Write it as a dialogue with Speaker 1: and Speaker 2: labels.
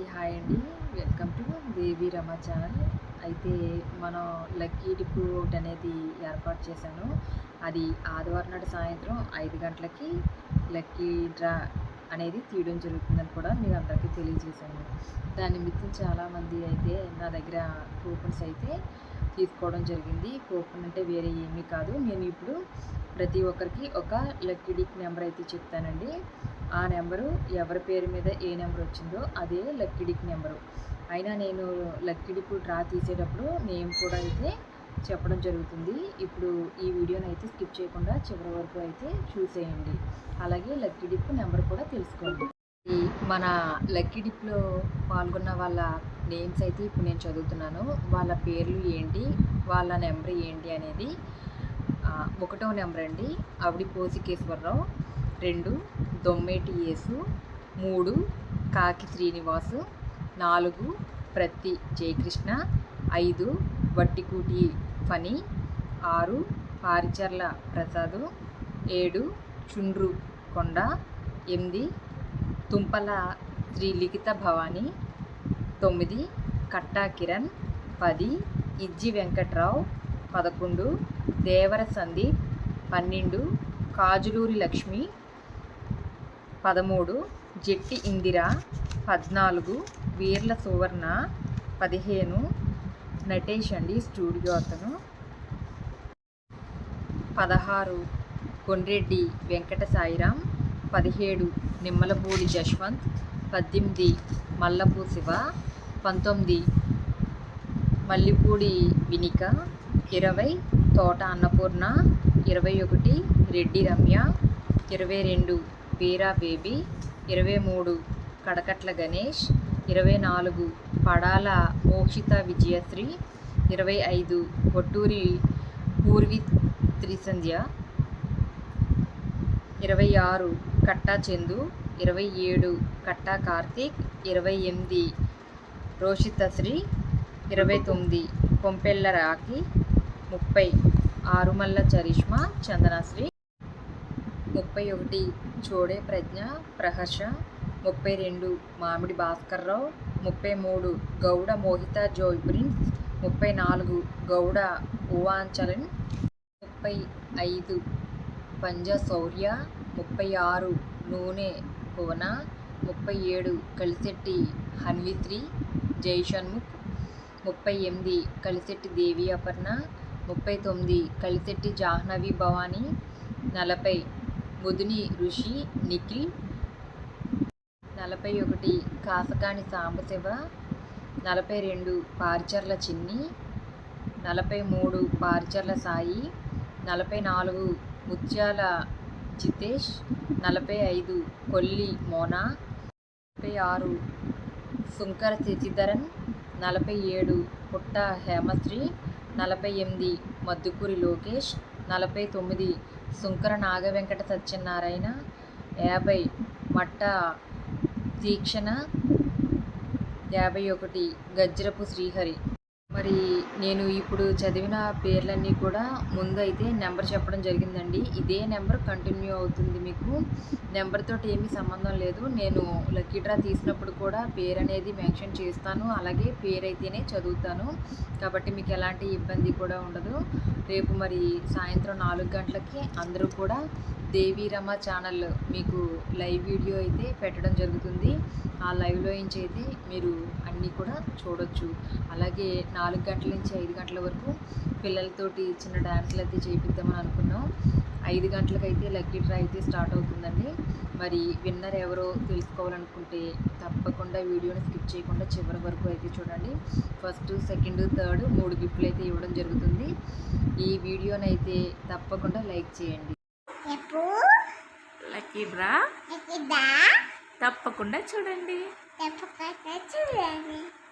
Speaker 1: అందరికీ హాయ్ అండి. Welcome to Devi Rama channel. అయితే మనం లక్కీ డిప్ ఒకటి అనేది ఏర్పాటు చేశాను. అది ఆదివారం నాడు సాయంత్రం ఐదు గంటలకి లక్కీ డ్రా అనేది తీయడం జరుగుతుందని కూడా నేను అందరికీ తెలియజేశాను. దాని నిమిత్తం చాలామంది అయితే నా దగ్గర కూపన్స్ అయితే తీసుకోవడం జరిగింది. కూపన్ అంటే వేరే ఏమీ కాదు. నేను ఇప్పుడు ప్రతి ఒక్కరికి ఒక లక్కీ డిప్ నెంబర్ అయితే చెప్తానండి. ఆ నెంబరు ఎవరి పేరు మీద ఏ నెంబర్ వచ్చిందో అదే లక్కీ నెంబరు. అయినా నేను లక్కీ డ్రా తీసేటప్పుడు నేమ్ కూడా అయితే చెప్పడం జరుగుతుంది. ఇప్పుడు ఈ వీడియోని అయితే స్కిప్ చేయకుండా చివరి వరకు అయితే చూసేయండి. అలాగే లక్కీ డిప్ నెంబర్ కూడా తెలుసుకోండి. ఈ మన లక్కీ డిప్లో పాల్గొన్న వాళ్ళ నేమ్స్ అయితే ఇప్పుడు నేను చదువుతున్నాను. వాళ్ళ పేర్లు ఏంటి? వాళ్ళ నెంబర్ ఏంటి అనేది ఒకటో నెంబర్ అండి. ఆవిడి పోసికేశ్వరరావు. రెండు దొమ్మేటి యేసు మూడు కాకి శ్రీనివాసు నాలుగు ప్రతి జయకృష్ణ ఐదు వట్టికూటి ఫణి ఆరు పారిచర్ల ప్రసాదు ఏడు చుండ్రు కొండ ఎనిమిది తుంపల శ్రీ లిఖిత భవాని తొమ్మిది కట్టా కిరణ్ పది ఇజ్జి వెంకట్రావు పదకొండు దేవర సందీప్ పన్నెండు కాజులూరి లక్ష్మి పదమూడు జెట్టి ఇందిర పద్నాలుగు వీర్ల సువర్ణ పదిహేను నటేష్ అండి స్టూడియో అతను. పదహారు కొండ్రెడ్డి వెంకట సాయిరాం. పదిహేడు నిమ్మలపూడి జశ్వంత్. పద్దెనిమిది మల్లపు శివ. పంతొమ్మిది మల్లిపూడి వినిక. ఇరవై తోట అన్నపూర్ణ. ఇరవై ఒకటి రెడ్డి రమ్య. ఇరవై రెండు వీరా బేబీ ఇరవై మూడు కడకట్ల గణేష్ ఇరవై నాలుగు పడాల మోక్షిత విజయశ్రీ ఇరవై ఐదు ఒట్టూరి పూర్వి త్రిసంధ్య ఇరవై ఆరు కట్టా చందు ఇరవై ఏడు కట్టా కార్తీక్ ఇరవై ఎనిమిది రోషితశ్రీ ఇరవై తొమ్మిది కొంపెల్ల రాఖీ ముప్పై ఆరుమల్ల చరిష్మా చందనశ్రీ ముప్పై ఒకటి చోడే ప్రజ్ఞ ప్రహర్ష ముప్పై రెండు మామిడి భాస్కర్రావు ముప్పై మూడు గౌడ మోహిత జోయ్ ప్రిన్స్ ముప్పై నాలుగు గౌడ ఉవాంచలన్ ముప్పై ఐదు పంజ శౌర్య ముప్పై ఆరు నూనె కోన ముప్పై ఏడు కలిశెట్టి హన్విత్రి జైషణ్ముఖ్ ముప్పై ఎనిమిది కలిశెట్టి దేవి అపర్ణ ముప్పై తొమ్మిది కలిశెట్టి జాహ్నవి భవానీ నలభై ముదుని ఋషి నిఖిల్. నలభై ఒకటి కాసకాని సాంబశివ. నలభై రెండు పార్చర్ల చిన్ని. నలభై మూడు పార్చర్ల సాయి. నలభై నాలుగు ముత్యాల జితేష్. నలభై ఐదు కొల్లి మోనా. నలభై ఆరు సుంకర శశిధరన్. నలభై ఏడు పుట్ట హేమశ్రీ. నలభై ఎనిమిది మద్దుకూరి లోకేష్. నలభై తొమ్మిది సుంకర నాగవెంకట సత్యనారాయణ యాభై మట్ట తీక్షణ యాభై ఒకటి గజ్జరపు శ్రీహరి. మరి నేను ఇప్పుడు చదివిన పేర్లన్నీ కూడా ముందు అయితే నెంబర్ చెప్పడం జరిగిందండి. ఇదే నెంబర్ కంటిన్యూ అవుతుంది మీకు. నెంబర్ తోటి ఏమీ సంబంధం లేదు. నేను లక్కీ డ్రా తీసినప్పుడు కూడా పేరు అనేది మెన్షన్ చేస్తాను. అలాగే పేరు అయితేనే చదువుతాను. కాబట్టి మీకు ఎలాంటి ఇబ్బంది కూడా ఉండదు. రేపు మరి సాయంత్రం నాలుగు గంటలకి అందరూ కూడా దేవీ ఛానల్ మీకు లైవ్ వీడియో అయితే పెట్టడం జరుగుతుంది. ఆ లైవ్లో నుంచి అయితే మీరు అన్నీ కూడా చూడొచ్చు. అలాగే నాలుగు గంటల నుంచి ఐదు గంటల వరకు పిల్లలతోటి చిన్న డ్యాన్సులు అయితే చేపిద్దామని అనుకున్నాం. ఐదు గంటలకైతే లక్కీ డ్రా అయితే స్టార్ట్ అవుతుందండి. మరి విన్నర్ ఎవరో తెలుసుకోవాలనుకుంటే తప్పకుండా వీడియోని స్కిప్ చేయకుండా చివరి వరకు అయితే చూడండి. ఫస్ట్ సెకండ్ థర్డ్ మూడు గిఫ్ట్లు అయితే ఇవ్వడం జరుగుతుంది. ఈ వీడియోని అయితే తప్పకుండా లైక్ చేయండి.
Speaker 2: Lucky draw?
Speaker 3: ఇదా
Speaker 2: తప్పకుండా చూడండి.
Speaker 3: తప్పకుండా చూడండి.